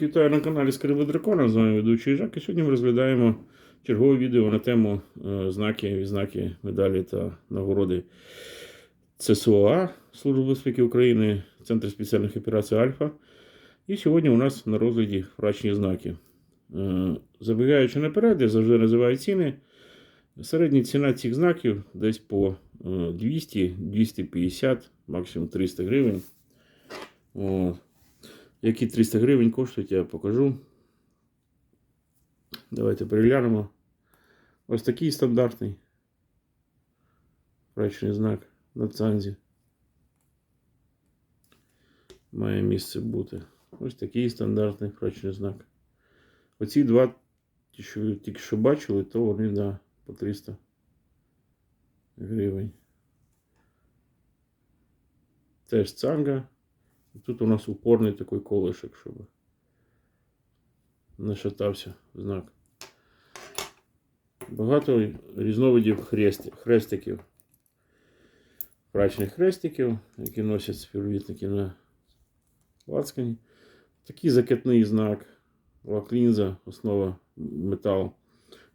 Вітаю на каналі Скриби Дракона, з вами ведучий Жак. І сьогодні ми розглядаємо чергове відео на тему е, знаки, відзнаки, медалі та нагороди ЦСОА Служби безпеки України, Центр спеціальних операцій Альфа. І сьогодні у нас на розгляді врачні знаки. Е, Забігаючи наперед, я завжди називаю ціни. Середня ціна цих знаків десь по е, 200-250, максимум 300 гривень. От. Які 300 гривень коштують, я покажу. Давайте переглянемо. Ось такий стандартний врачний знак на цанзі. Має місце бути. Ось такий стандартний врачний знак. Оці два, ті, що ви тільки що бачили, то вони да, по 300 гривень. Теж цанга. Тут у нас упорний такий колишок, щоб не шатався знак. Багато різновидів хрести, хрестиків. Прачних хрестиків, які носять співробітники на лацкані. Такий закатний знак. Лаклінза, основа метал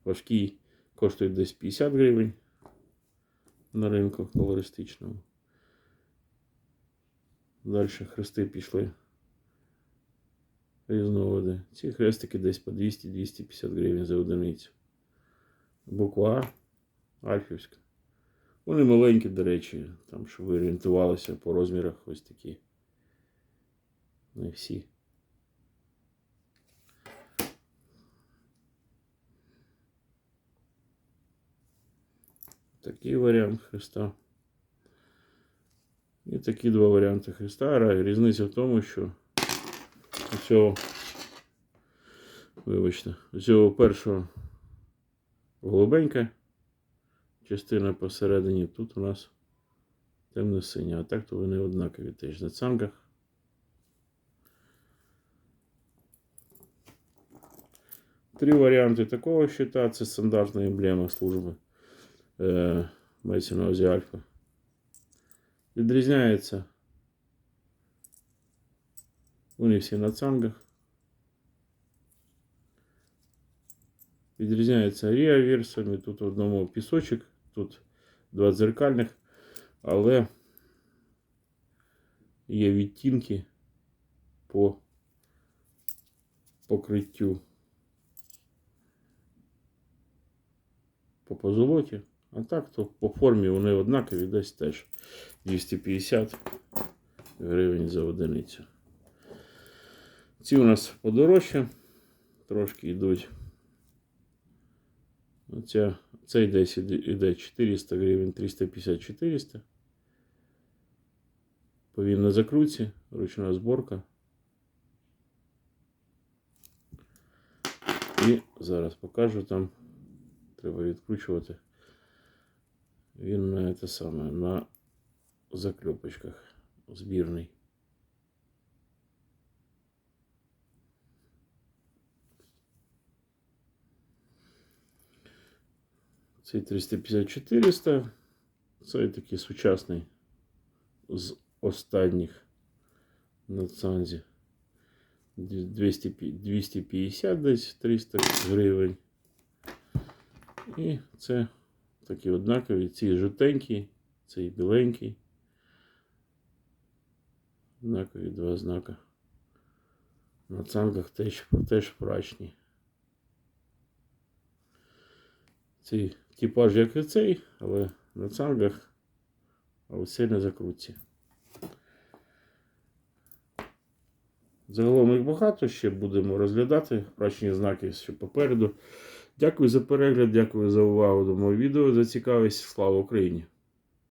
важкий, коштує десь 50 гривень на ринку колористичному. Далі хрести пішли. Різновиди. Ці хрестики десь по 200-250 гривень за одиницю. Буква. Альфівська. Вони маленькі, до речі, там, щоб ви орієнтувалися по розмірах ось такі. Не всі. Такий варіант хреста. І такі два варіанти Христа. Різниця в тому, що у цього, вибачте, у цього першого голубенька частина посередині, тут у нас темно-синя, а так то вони однакові теж на цангах. Три варіанти такого щита це стандартна емблема служби. Е, мається на Альфа. Відрізняється. Вони всі на цангах. Відрізняється ріаверсами. Тут в одному пісочок, тут два дзеркальних, але є відтінки по покриттю по позолоті. А так, то по формі вони однакові, десь теж 250 гривень за одиницю. Ці у нас подорожче, трошки йдуть. Оця, цей десь іде- іде 400 гривень, 350-400. Повільна закрутці, ручна зборка. І зараз покажу там. Треба відкручувати. Він на те саме на закльопочках збірний. Цей 350-400. Цей такий сучасний з останніх на цанзі. 200, 250 десь 300 гривень. І це такі однакові. Ці жовтенькі, цей біленький. Однакові два знака. На цангах теж, теж прачні. Цей типаж як і цей, але на цангах, а оце на закрутці. Загалом їх багато ще будемо розглядати. Прачні знаки ще попереду. Дякую за перегляд, дякую за увагу до мого відео, за цікавість. Слава Україні!